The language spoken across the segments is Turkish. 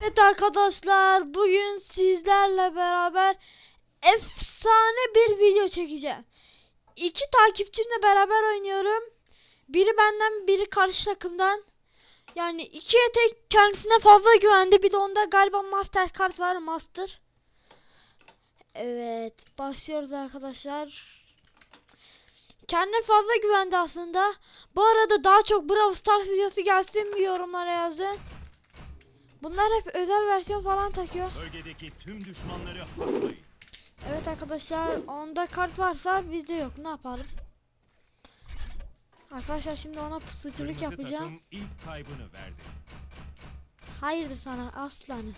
Evet arkadaşlar bugün sizlerle beraber efsane bir video çekeceğim. İki takipçimle beraber oynuyorum. Biri benden biri karşı takımdan. Yani ikiye tek kendisine fazla güvendi. Bir de onda galiba Mastercard var Master. Evet başlıyoruz arkadaşlar. Kendine fazla güvendi aslında. Bu arada daha çok Brawl Stars videosu gelsin mi yorumlara yazın. Bunlar hep özel versiyon falan takıyor. Bölgedeki tüm düşmanları haklayın. Evet arkadaşlar onda kart varsa bizde yok. Ne yapalım? Arkadaşlar şimdi ona pusuculuk yapacağım. ilk kaybını verdi. Hayırdır sana aslanı.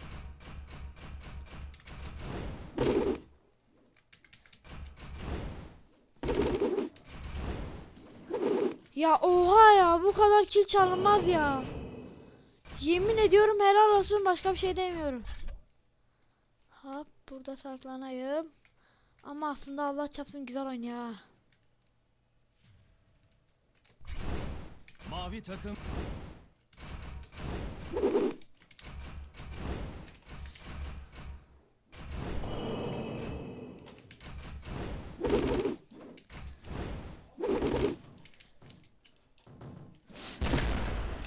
Ya oha ya bu kadar kill çalınmaz ya. Yemin ediyorum helal olsun başka bir şey demiyorum. Hop burada saklanayım. Ama aslında Allah çapsın güzel oynuyor. Mavi takım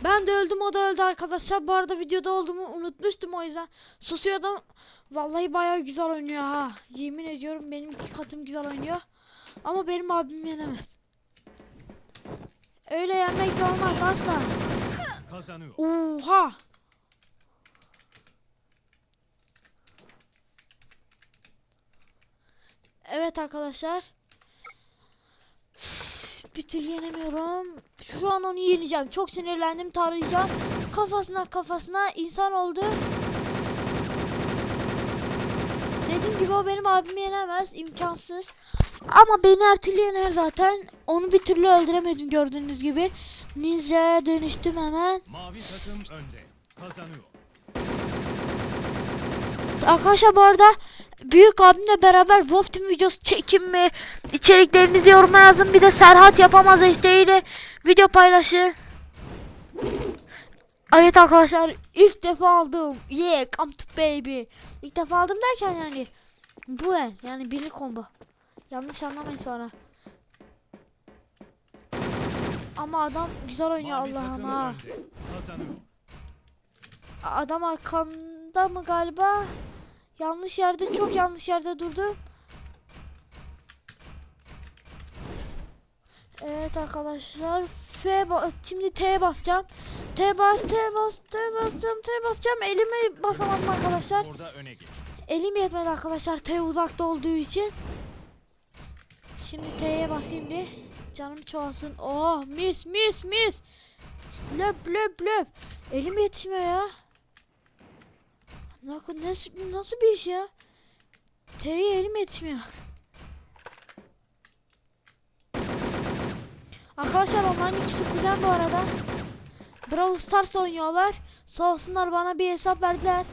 Ben de öldüm o da öldü arkadaşlar. Bu arada videoda olduğumu unutmuştum o yüzden. Susuyordum. Vallahi bayağı güzel oynuyor ha. Yemin ediyorum benim iki katım güzel oynuyor. Ama benim abim yenemez. Öyle yenmek de olmaz asla. kazanıyor. Oha. Evet arkadaşlar. Bir türlü yenemiyorum. Şu an onu yeneceğim. Çok sinirlendim tarayacağım. Kafasına kafasına insan oldu. Dediğim gibi o benim abimi yenemez. imkansız. Ama beni her türlü yener zaten. Onu bir türlü öldüremedim gördüğünüz gibi. Ninja'ya dönüştüm hemen. Mavi takım önde. Kazanıyor. Arkadaşlar bu arada büyük abimle beraber Wolf Team videosu çekin mi? İçeriklerinizi yoruma yazın. Bir de Serhat yapamaz isteğiyle video paylaşın. Evet arkadaşlar ilk defa aldım. Yeah come to baby. İlk defa aldım derken yani bu el yani birli combo. Yanlış anlamayın sonra. Ama adam güzel oynuyor Allah'ım ha. Adam arkamda mı galiba? Yanlış yerde çok yanlış yerde durdu. Evet arkadaşlar F şimdi T'ye basacağım. T bas T bas T basacağım T basacağım elimi basamadım arkadaşlar. Elim yetmedi arkadaşlar T uzakta olduğu için. Şimdi T'ye basayım bir. Canım çoğalsın. Oh mis mis mis. Löp löp löp. Elim yetişmiyor ya. Nasıl, nasıl, nasıl bir iş ya? T'ye elim yetişmiyor. Arkadaşlar onların ikisi kuzen bu arada. Brawl Stars oynuyorlar. Sağ olsunlar bana bir hesap verdiler.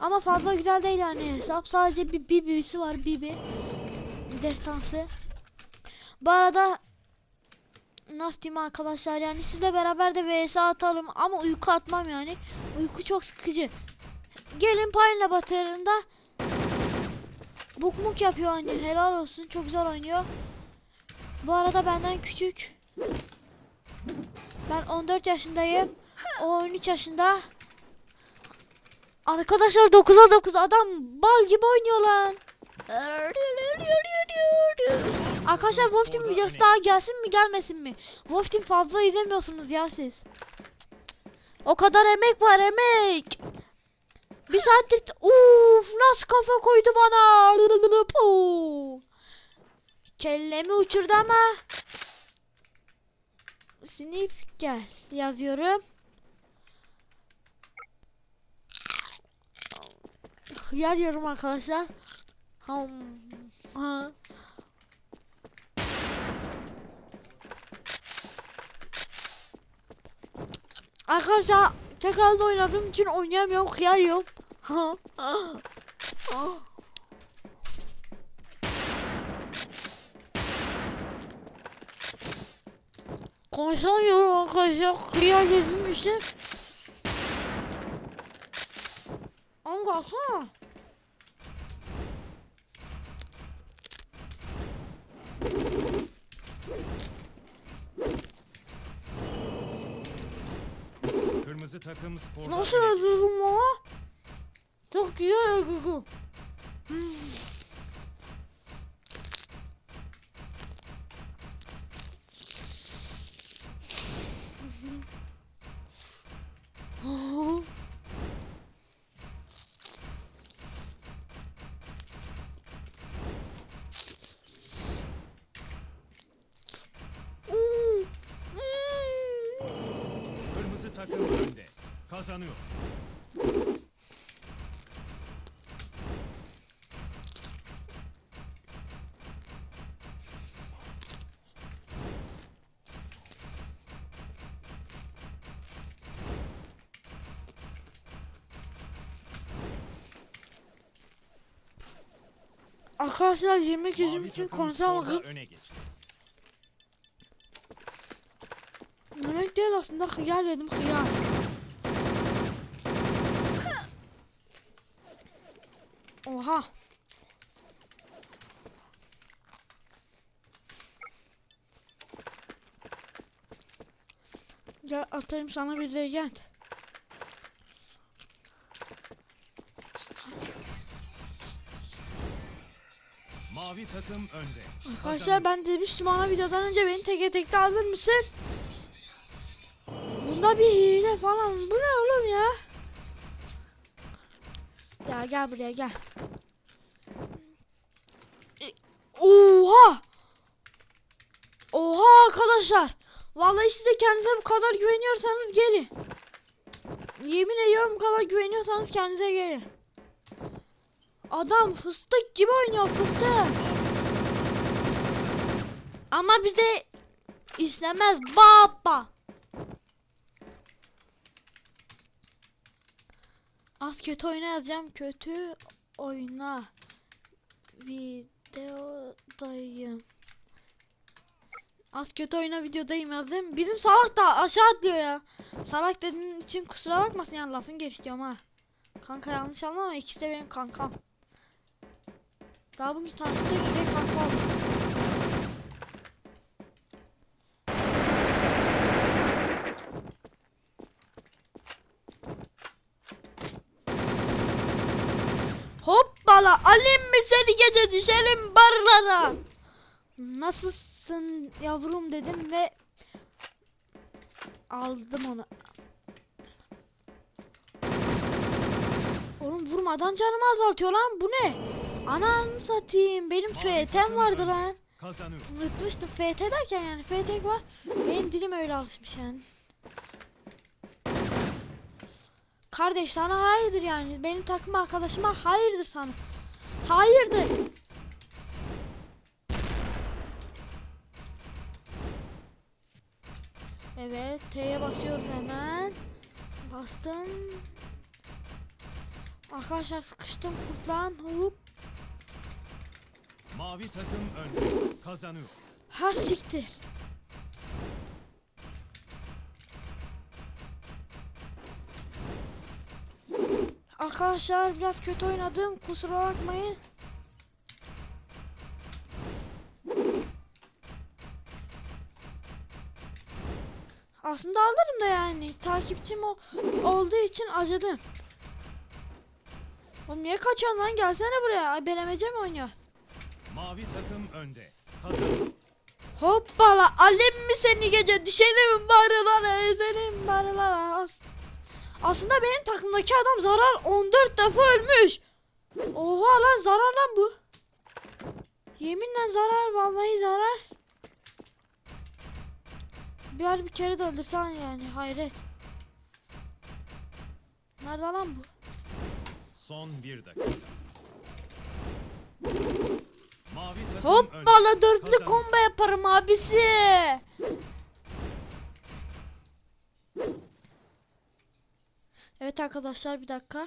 Ama fazla güzel değil yani hesap. Sadece bir BB'si var BB. Destansı. Bu arada nasıl diyeyim arkadaşlar yani sizle beraber de vs atalım ama uyku atmam yani. Uyku çok sıkıcı. Gelin Payla Batırı'nda bukmuk yapıyor hani helal olsun çok güzel oynuyor. Bu arada benden küçük. Ben 14 yaşındayım. O 13 yaşında. Arkadaşlar 9'a 9 adam bal gibi oynuyor lan. Arkadaşlar Wolf Team videosu daha gelsin mi gelmesin mi? Wolf Team fazla izlemiyorsunuz ya siz. O kadar emek var emek. Bir saattir Uf nasıl kafa koydu bana. Kellemi uçurdu ama. Snip gel yazıyorum. Hıyar arkadaşlar. Ham. Ha. Arkadaşlar tekrarda oynadığım için oynayamıyorum. Hıyar. Konuşamıyorum arkadaşlar. Hıyar yedim işte. Lan kalksana. Kırmızı takım skorda Nasıl öne öldürdün bana? Çok güzel öldürdün. Kırmızı takım önde. Kazanıyor. Arkadaşlar yemek yediğim Mavi için takım konuşamadım. skorda öne geçti. Yemek değil aslında hıyar yedim hıyar. Oha. Gel atayım sana bir legend. Mavi takım önde. Arkadaşlar ben demiştim bana videodan önce beni teke tekte alır mısın? Bunda bir hile falan. Bu ne oğlum ya? Ya gel buraya gel. E, Oha! Oha arkadaşlar. Vallahi siz de kendinize bu kadar güveniyorsanız gelin. Yemin ediyorum bu kadar güveniyorsanız kendinize gelin. Adam fıstık gibi oynuyor fıstık. Ama bize işlemez baba. Az kötü oyna yazacağım. Kötü oyna. Videodayım. Az kötü oyna videodayım yazdım. Bizim salak da aşağı atlıyor ya. Salak dediğin için kusura bakmasın yani lafın geliştiriyorum ha. Kanka yanlış anlama ikisi de benim kankam. Daha bugün tanıştık ve kanka olduk. Hoppala alayım mı seni gece düşelim barlara. Nasılsın yavrum dedim ve aldım onu. Oğlum vurmadan canımı azaltıyor lan bu ne? Ananı satayım benim FT'm vardı lan. Kazanıyor. Unutmuştum FT derken yani FT var. Benim dilim öyle alışmış yani. Kardeş sana hayırdır yani. Benim takım arkadaşıma hayırdır sana. Hayırdır. Evet T'ye basıyoruz hemen. Bastım. Arkadaşlar sıkıştım kurtlan. Hop. Mavi takım önde. Kazanıyor. Ha siktir. Arkadaşlar biraz kötü oynadım. Kusura bakmayın. Aslında alırım da yani. Takipçim o olduğu için acıdım. Oğlum niye kaçıyorsun lan? Gelsene buraya. Ay belemece mi oynuyoruz? Mavi takım önde. Kazanıyor. Hoppala alim mi seni gece düşelim barılara ezelim barılara As Aslında benim takımdaki adam zarar 14 defa ölmüş Oha lan zarar lan bu Yeminle zarar vallahi zarar Bir bir kere de öldürsen yani hayret Nerede lan bu? Son bir dakika. Mavi. Hoppala dörtlü combo yaparım abisi Evet arkadaşlar bir dakika